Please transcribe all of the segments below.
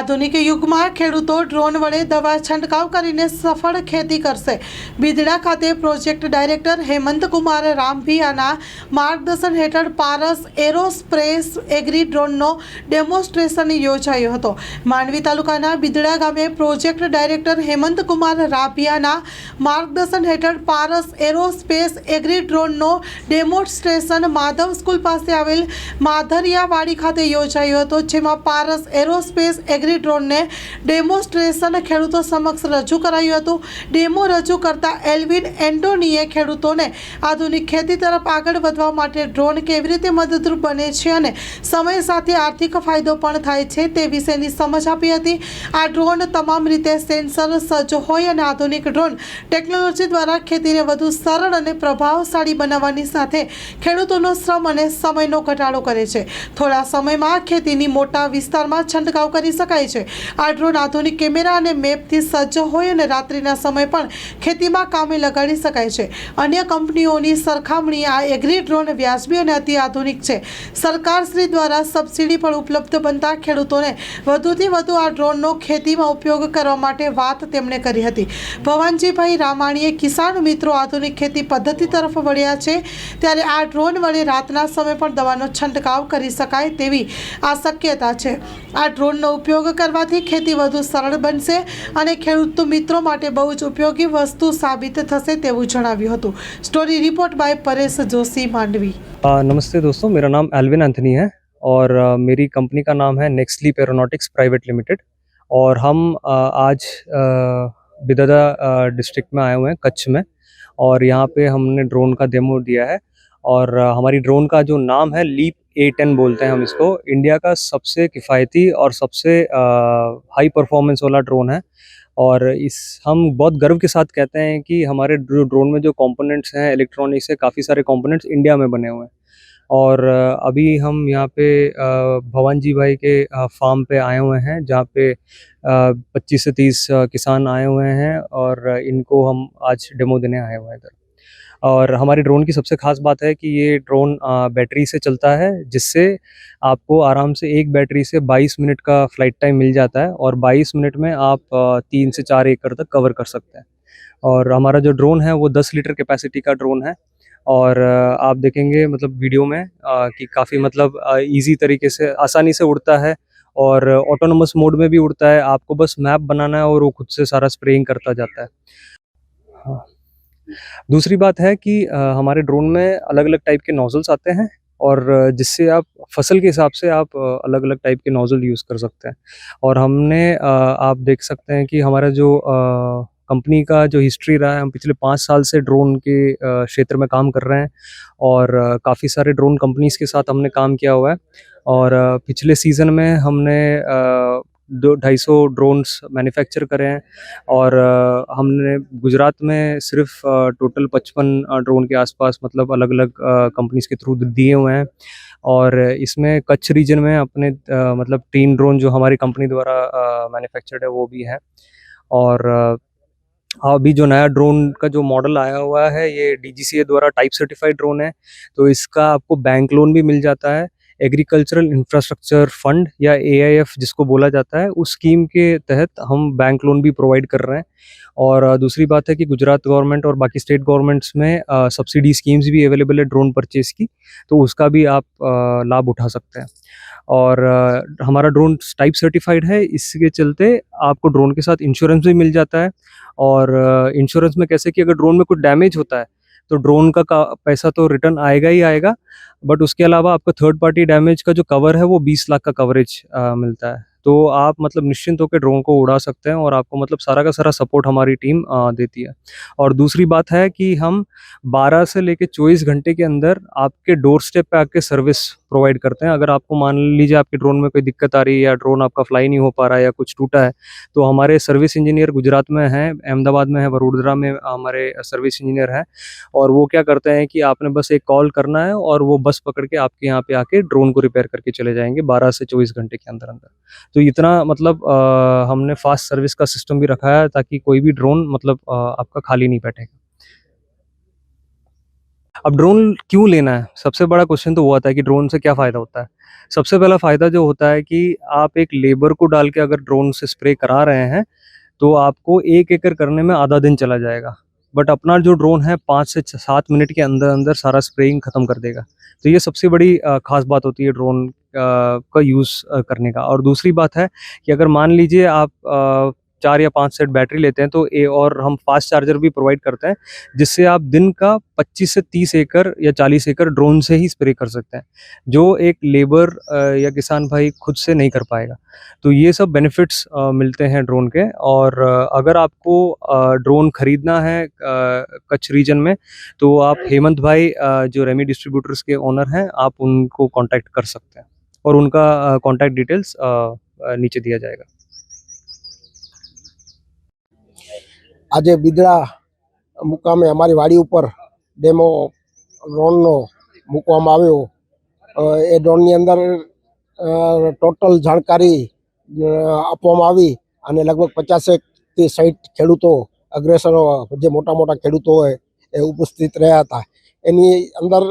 આધુનિક યુગમાં ખેડૂતો ડ્રોન વડે દવા છંટકાવ કરીને સફળ ખેતી કરશે. બિદડા ખાતે પ્રોજેક્ટ ડાયરેક્ટર હેમંત કુમાર રામભિયાના માર્ગદર્શન હેઠળ પારસ એરોસ્પ્રેસ એગ્રી ડ્રોનનો ડેમોન્સ્ટ્રેશન યોજાયો હતો. માંડવી તાલુકાના બિદડા ગામે પ્રોજેક્ટ ડાયરેક્ટર હેમંત કુમાર રાભિયાના માર્ગદર્શન હેઠળ પારસ એરોસ્પેસ એગ્રી ડ્રોનનો ડેમોન્સ્ટ્રેશન માધવ સ્કૂલ પાસે આવેલ માધરિયાવાડી ખાતે યોજાયો હતો, જેમાં પારસ એરોસ્પેસ એગ્રી ડ્રોનને ડેમોન્સ્ટ્રેશન ખેડૂતો સમક્ષ રજૂ કરાયું હતું. ડેમો રજૂ કરતા એલ્વિન એન્ડોનીએ ખેડૂતોને આધુનિક ખેતી તરફ આગળ વધવા માટે ડ્રોન કેવી રીતે મદદરૂપ બને છે અને સમય સાથે આર્થિક ફાયદો પણ થાય છે તે વિશેની સમજ આપી હતી. આ ડ્રોન તમામ રીતે સેન્સર સજ્જ હોય અને આધુનિક ડ્રોન ટેકનોલોજી દ્વારા ખેતીને વધુ સરળ અને પ્રભાવશાળી બનાવવાની સાથે ખેડૂતોનો શ્રમ અને સમયનો ઘટાડો કરે છે. થોડા સમયમાં ખેતીની મોટા વિસ્તારમાં છંટકાવ કરી શકાય છે. આ ડ્રોન આધુનિક કેમેરા અને મેપથી સજ્જ હોય અને રાત્રિના સમય પણ ખેતીમાં કામે લગાડી શકાય છે. અન્ય કંપનીઓની સરખામણી આ એગ્રી ડ્રોન વ્યાજબી અને અતિ આધુનિક છે. સરકારશ્રી દ્વારા સબસિડી પણ ઉપલબ્ધ બનતા ખેડૂતોને વધુથી વધુ આ ડ્રોનનો ખેતીમાં ઉપયોગ કરવા માટે વાત તેમણે કરી હતી. ભવાનજીભાઈ રામાણીએ કિસાન મિત્રો આધુનિક ખેતી પદ્ધતિ તરફ વળ્યા છે ત્યારે આ ડ્રોન વડે રાતના સમય પણ દવાનો છંટકાવ કરી શકાય તેવી આ શક્યતા છે. આ ડ્રોનનો ઉપયોગ કરવાથી ખેતી વધુ સરળ બનશે અને ખેડૂત મિત્રો માટે બહુ જ ઉપયોગી વસ્તુ સાબિત થશે તેવું જણાવ્યું હતું story report by Paresh Joshi Mandvi आ, नमस्ते दोस्तों मेरा नाम एल्विन एंथनी है और अ, मेरी कंपनी का नाम है Next Leap Aeronautics Private Limited और हम अ, आज अ, बिददा डिस्ट्रिक्ट में आए हुए हैं कच्छ में और यहाँ पे हमने ड्रोन का डेमो दिया है और अ, हमारी ड्रोन का जो नाम है लीप ए टेन बोलते हैं हम इसको। इंडिया का सबसे किफ़ायती और सबसे हाई परफॉर्मेंस वाला ड्रोन है। और इस, हम बहुत गर्व के साथ कहते हैं कि हमारे ड्रोन में जो कंपोनेंट्स हैं इलेक्ट्रॉनिक्स से काफ़ी सारे कंपोनेंट्स इंडिया में बने हुए हैं। और अभी हम यहाँ पे भवन जी भाई के फार्म पे आए हुए हैं, जहाँ पे पच्चीस से तीस किसान आए हुए हैं और इनको हम आज डेमो देने आए हुए हैं इधर। और हमारी ड्रोन की सबसे खास बात है कि ये ड्रोन बैटरी से चलता है, जिससे आपको आराम से एक बैटरी से 22 मिनट का फ़्लाइट टाइम मिल जाता है और 22 मिनट में आप तीन से चार एकड़ तक कवर कर सकते हैं। और हमारा जो ड्रोन है वो 10 लीटर कैपेसिटी का ड्रोन है और आप देखेंगे मतलब वीडियो में कि काफ़ी मतलब इजी तरीके से आसानी से उड़ता है और ऑटोनोमस मोड में भी उड़ता है। आपको बस मैप बनाना है और वो खुद से सारा स्प्रेइंग करता जाता है। हाँ। दूसरी बात है कि हमारे ड्रोन में अलग अलग टाइप के नोजल्स आते हैं और जिससे आप, फ़सल के हिसाब से आप अलग अलग टाइप के नोजल यूज़ कर सकते हैं। और हमने आप देख सकते हैं कि हमारा जो कंपनी का जो हिस्ट्री रहा है, हम पिछले पाँच साल से ड्रोन के क्षेत्र में काम कर रहे हैं और काफ़ी सारे ड्रोन कंपनीज़ के साथ हमने काम किया हुआ है। और पिछले सीज़न में हमने दो ढाई सौ ड्रोन्स मैन्युफैक्चर करे हैं और हमने गुजरात में सिर्फ़ टोटल पचपन ड्रोन के आसपास मतलब अलग अलग कंपनीज़ के थ्रू दिए हुए हैं। और इसमें कच्छ रीजन में अपने मतलब तीन ड्रोन जो हमारी कंपनी द्वारा मैन्युफैक्चर्ड है वो भी है। और अभी जो नया ड्रोन का जो मॉडल आया हुआ है, ये डी द्वारा टाइप सर्टिफाइड ड्रोन है तो इसका आपको बैंक लोन भी मिल जाता है। एग्रीकल्चरल इंफ्रास्ट्रक्चर फंड या एआईएफ जिसको बोला जाता है, उस स्कीम के तहत हम बैंक लोन भी प्रोवाइड कर रहे हैं। और दूसरी बात है कि गुजरात गवर्नमेंट और बाकी स्टेट गवर्नमेंट्स में सब्सिडी स्कीम्स भी अवेलेबल है ड्रोन परचेज की तो उसका भी आप लाभ उठा सकते हैं। और हमारा ड्रोन टाइप सर्टिफाइड है, इसके चलते आपको ड्रोन के साथ इंश्योरेंस भी मिल जाता है। और इंश्योरेंस में कैसे कि अगर ड्रोन में कुछ डैमेज होता है तो ड्रोन का का पैसा तो रिटर्न आएगा ही आएगा बट उसके अलावा आपका थर्ड पार्टी डैमेज का जो कवर है वो बीस लाख का कवरेज मिलता है। तो आप मतलब निश्चिंत होकर ड्रोन को उड़ा सकते हैं और आपको मतलब सारा का सारा सपोर्ट हमारी टीम देती है। और दूसरी बात है कि हम 12 से लेके 24 घंटे के अंदर आपके डोर स्टेप पर आके सर्विस प्रोवाइड करते हैं। अगर आपको मान लीजिए आपके ड्रोन में कोई दिक्कत आ रही है या ड्रोन आपका फ्लाई नहीं हो पा रहा है या कुछ टूटा है तो हमारे सर्विस इंजीनियर गुजरात में हैं, अहमदाबाद में है, वडोदरा में हमारे सर्विस इंजीनियर हैं। और वो क्या करते हैं कि आपने बस एक कॉल करना है और वो बस पकड़ के आपके यहाँ पे आके ड्रोन को रिपेयर करके चले जाएँगे 12 से 24 घंटे के अंदर अंदर। तो इतना मतलब हमने फास्ट सर्विस का सिस्टम भी रखा है ताकि कोई भी ड्रोन मतलब आपका खाली नहीं बैठेगा। अब ड्रोन क्यों लेना है? सबसे बड़ा क्वेश्चन तो वो आता है कि ड्रोन से क्या फ़ायदा होता है? सबसे पहला फ़ायदा जो होता है कि आप एक लेबर को डाल के अगर ड्रोन से स्प्रे करा रहे हैं तो आपको एक एकड़ करने में आधा दिन चला जाएगा। बट अपना जो ड्रोन है, पाँच से सात मिनट के अंदर अंदर सारा स्प्रेइंग ख़त्म कर देगा। तो ये सबसे बड़ी खास बात होती है ड्रोन का यूज़ करने का। और दूसरी बात है कि अगर मान लीजिए आप चार या पाँच सेट बैटरी लेते हैं तो ए और हम फास्ट चार्जर भी प्रोवाइड करते हैं, जिससे आप दिन का 25 से 30 एकड़ या 40 एकड़ ड्रोन से ही स्प्रे कर सकते हैं, जो एक लेबर या किसान भाई खुद से नहीं कर पाएगा। तो ये सब बेनिफिट्स मिलते हैं ड्रोन के, और अगर आपको ड्रोन खरीदना है कच्छ रीजन में तो आप हेमंत भाई जो रेमी डिस्ट्रीब्यूटर्स के ओनर हैं, आप उनको कॉन्टैक्ट कर सकते हैं, और उनका कांटेक्ट डिटेल्स नीचे दिया जाएगा। આજે બિદડા મુકામે અમારી વાડી ઉપર ડેમો ડ્રોનનો મૂકવામાં આવ્યો. એ ડ્રોનની અંદર ટોટલ જાણકારી આપવામાં આવી અને લગભગ પચાસેકથી સાઠ ખેડૂતો, અગ્રેસરો જે મોટા મોટા ખેડૂતો હોય એ ઉપસ્થિત રહ્યા હતા. એની અંદર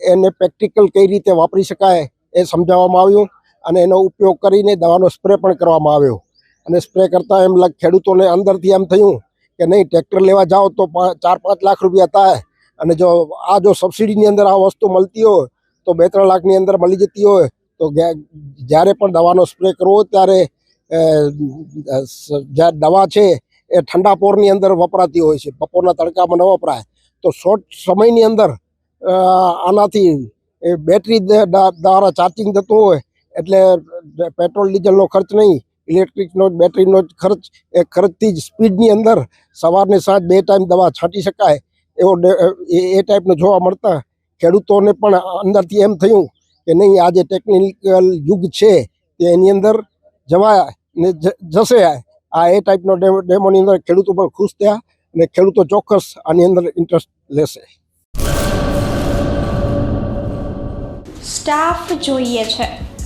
એને પ્રેક્ટિકલ કઈ રીતે વાપરી શકાય એ સમજાવવામાં આવ્યું અને એનો ઉપયોગ કરીને દવાનો સ્પ્રે પણ કરવામાં આવ્યો. અને સ્પ્રે કરતાં એમ ખેડૂતોને અંદરથી એમ થયું કે નહીં ટ્રેક્ટર લેવા જાઓ તો ચાર પાંચ લાખ રૂપિયા થાય. અને જો આ જો સબસિડીની અંદર આ વસ્તુ મળતી હોય તો બે ત્રણ લાખની અંદર મળી જતી હોય તો જ્યારે પણ દવાનો સ્પ્રે કરવો ત્યારે અ, દવા છે એ ઠંડા પોરની અંદર વપરાતી હોય છે. બપોરના તડકામાં ન વપરાય. તો શોર્ટ સમયની અંદર આનાથી બેટરી દ્વારા ચાર્જિંગ થતું હોય એટલે પેટ્રોલ ડીઝલનો ખર્ચ નહીં. ઇલેક્ટ્રિકનો બેટરીનો જ ખર્ચ, એ ખર્ચથી જ સ્પીડની અંદર સવારને સાંજ બે ટાઈમ દવા છાંટી શકાય એવો એ ટાઈપનું જોવા મળતા ખેડૂતોને પણ અંદરથી એમ થયું કે નહીં આ જે ટેકનિકલ યુગ છે, તે એની અંદર જવાય ને જશે. આ એ ટાઈપનો ડેમો, ડેમોની અંદર ખેડૂતો પણ ખુશ થયા અને ખેડૂતો ચોક્કસ આની અંદર ઇન્ટરેસ્ટ લેશે. સ્ટાફ જોઈએ છે.